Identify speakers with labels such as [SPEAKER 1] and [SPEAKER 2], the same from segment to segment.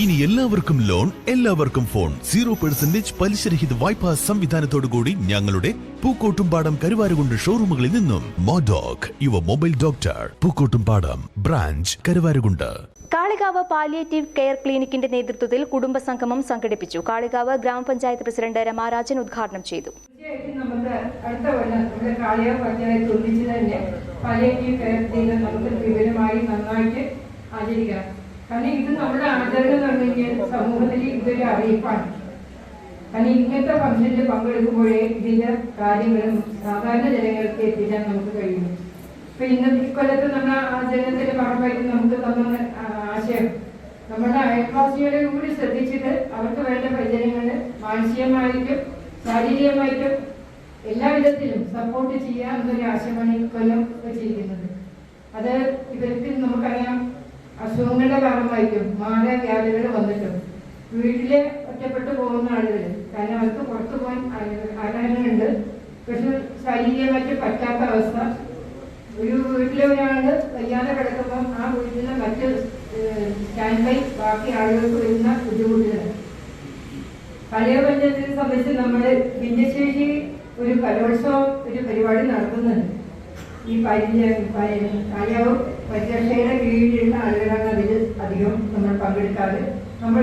[SPEAKER 1] ഇനി എല്ലാവർക്കും ലോൺ എല്ലാവർക്കും ഫോൺ. സീറോ പെർസെന്റേജ് പലിശരഹിത വായ്പാ സംവിധാനത്തോടുകൂടി ഞങ്ങളുടെ പൂക്കോട്ടുംപാടം കരുവാരുകൊണ്ട് ഷോറൂമുകളിൽ നിന്നും. മോഡോക് യുവ mobile doctor Pookkottumpadam branch Karuvarakundu.
[SPEAKER 2] Kalikavu palliative care ക്ലിനിക്കിന്റെ നേതൃത്വത്തിൽ കുടുംബ സംഗമം സംഘടിപ്പിച്ചു. കാളികാവ് ഗ്രാമപഞ്ചായത്ത് പ്രസിഡന്റ് രമാരാജൻ ഉദ്ഘാടനം ചെയ്തു.
[SPEAKER 3] തീർച്ചയായിട്ടും നമുക്ക് അടുത്ത കൊല്ലം നമ്മുടെ കാളിയ പഞ്ചായത്ത് ഒന്നിച്ച് തന്നെ കെയർ നമുക്ക് നന്നായിട്ട് ആചരിക്കണം കാരണം ഇത് നമ്മുടെ ആചരണം എന്ന് പറഞ്ഞു സമൂഹത്തിൽ ഇതൊരു അറിയിപ്പാണ്. കാരണം ഇങ്ങനത്തെ ഫംഗ്ഷനിൽ പങ്കെടുക്കുമ്പോഴേ ഇതിന്റെ കാര്യങ്ങളും സാധാരണ ജനങ്ങൾക്ക് എത്തിക്കാൻ നമുക്ക് കഴിയുന്നു ഇപ്പൊ ഇന്ന് ഇക്കൊല്ലത്ത് നമ്മുടെ ആചരണത്തിന്റെ ഭാഗമായിട്ട് നമുക്ക് തന്ന ആശയം നമ്മുടെ അയൽവാസികളെ കൂടി ശ്രദ്ധിച്ചിട്ട് അവർക്ക് വേണ്ട പരിചരണങ്ങൾ മാനസികമായിട്ടും ശാരീരികമായിട്ടും എല്ലാ വിധത്തിലും സപ്പോർട്ട് ചെയ്യാൻ എന്നൊരു ആശയമാണ് ഇക്കൊല്ലം വെച്ചിരിക്കുന്നത്. അത് ഇവർക്ക് നമുക്കറിയാം ഭാഗമായിട്ടും മാരവ്യാധികൾ വന്നിട്ടും വീട്ടിൽ ഒറ്റപ്പെട്ടു പോകുന്ന ആളുകൾ കാരണം അവർക്ക് പുറത്തു പോകാൻ ആഗ്രഹങ്ങളുണ്ട്. പക്ഷെ ശാരീരികമായിട്ട് പറ്റാത്ത അവസ്ഥ. ഒരു വീട്ടിലെ ഒരാൾ വയ്യാതെ കിടക്കുമ്പോൾ ആ വീട്ടിലെ മറ്റ് സ്റ്റാൻഡ് ബൈ ബാക്കി ആളുകൾക്ക് വരുന്ന ബുദ്ധിമുട്ടുകൾ പഴയ പഞ്ചായത്തിനെ സംബന്ധിച്ച് നമ്മൾ ഭിന്നശേഷി ഒരു കലോത്സവം ഒരു പരിപാടി നടത്തുന്നുണ്ട്. ഈ പരിചയ കാര്യവും പരിരക്ഷയുടെ കീഴിലുള്ള ആളുകളാണ് അതിൽ നമ്മൾ നമ്മൾ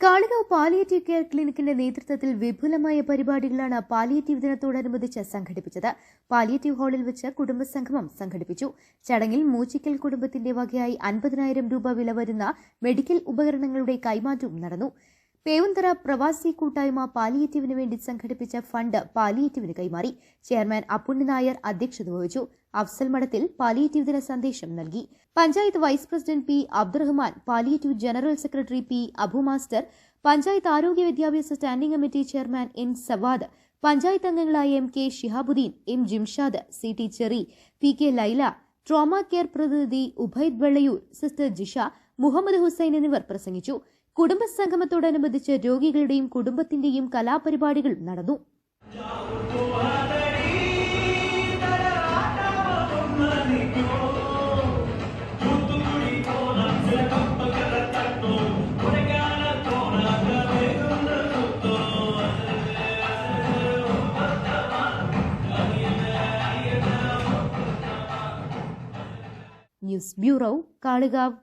[SPEAKER 2] കാളികാവ് പാലിയേറ്റീവ് കെയർ ക്ലിനിക്കിന്റെ നേതൃത്വത്തിൽ വിപുലമായ പരിപാടികളാണ് പാലിയേറ്റീവ് ദിനത്തോടനുബന്ധിച്ച് സംഘടിപ്പിച്ചത്. പാലിയേറ്റീവ് ഹാളിൽ വെച്ച് കുടുംബസംഗമം സംഘടിപ്പിച്ചു. ചടങ്ങിൽ മൂച്ചിക്കൽ കുടുംബത്തിന്റെ വകയായി അൻപതിനായിരം രൂപ വില വരുന്ന മെഡിക്കൽ ഉപകരണങ്ങളുടെ കൈമാറ്റവും നടന്നു. പേവുന്തറ പ്രവാസി കൂട്ടായ്മ പാലിയേറ്റീവിന് വേണ്ടി സംഘടിപ്പിച്ച ഫണ്ട് പാലിയേറ്റീവിന് കൈമാറി. ചെയർമാൻ അപ്പുണ്ണി നായർ അധ്യക്ഷത വഹിച്ചു. അഫ്സൽ മഠത്തിൽ പാലിയേറ്റീവ് ദിന സന്ദേശം നൽകി. Panchayat vice president P Abdurahman palliative general secretary P Abu master panchayat ആരോഗ്യ വിദ്യാഭ്യാസ standing committee chairman N Savad panchayat അംഗങ്ങളായ M K Shihabuddin M Jimshad C T Cheri P K Laila trauma care പ്രതിനിധി Ubaid Vellayur sister Jisha Muhammad Hussain എന്നിവർ പ്രസംഗിച്ചു. കുടുംബസംഗമത്തോടനുബന്ധിച്ച് രോഗികളുടെയും കുടുംബത്തിന്റെയും കലാപരിപാടികൾ നടന്നു. News bureau Kalikavu.